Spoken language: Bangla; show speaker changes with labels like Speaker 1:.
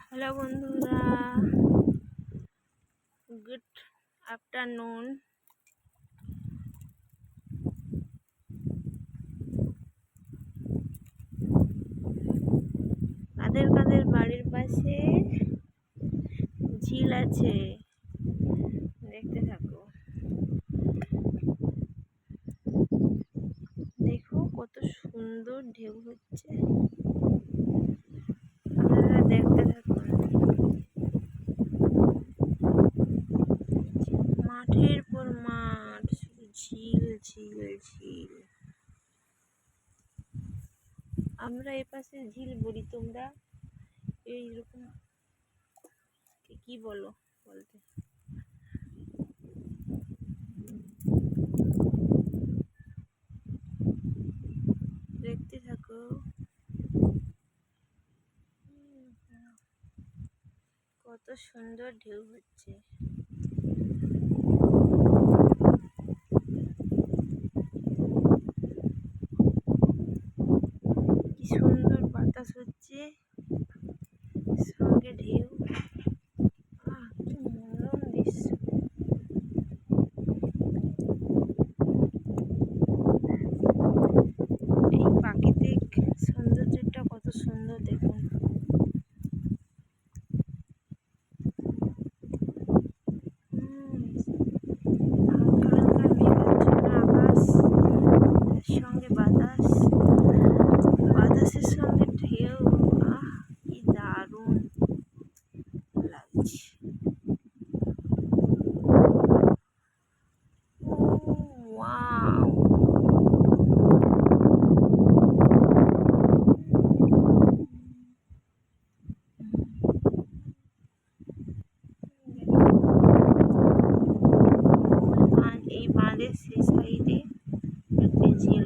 Speaker 1: হ্যালো বন্ধুরা। গুড আফটারনুন কাদের কাদের বাড়ির পাশে ঝিল আছে? দেখতে থাকো। দেখো কত সুন্দর ঢেউ হচ্ছে। ঝিল ঝিল আমরা এপাশে ঝিল বলি তোমরা এইরকম কি বলো বলতে? দেখতে থাকো। কত সুন্দর ঢেউ হচ্ছে কি বাতাস হচ্ছে। সঙ্গে ঢেউ। মনোরম দৃশ্য। এই প্রাকৃতিক সৌন্দর্যটা কত সুন্দর দেখুন। সঙ্গে বাতাস। বাতাসের Hernandez, Sis Haiti, at Pensil.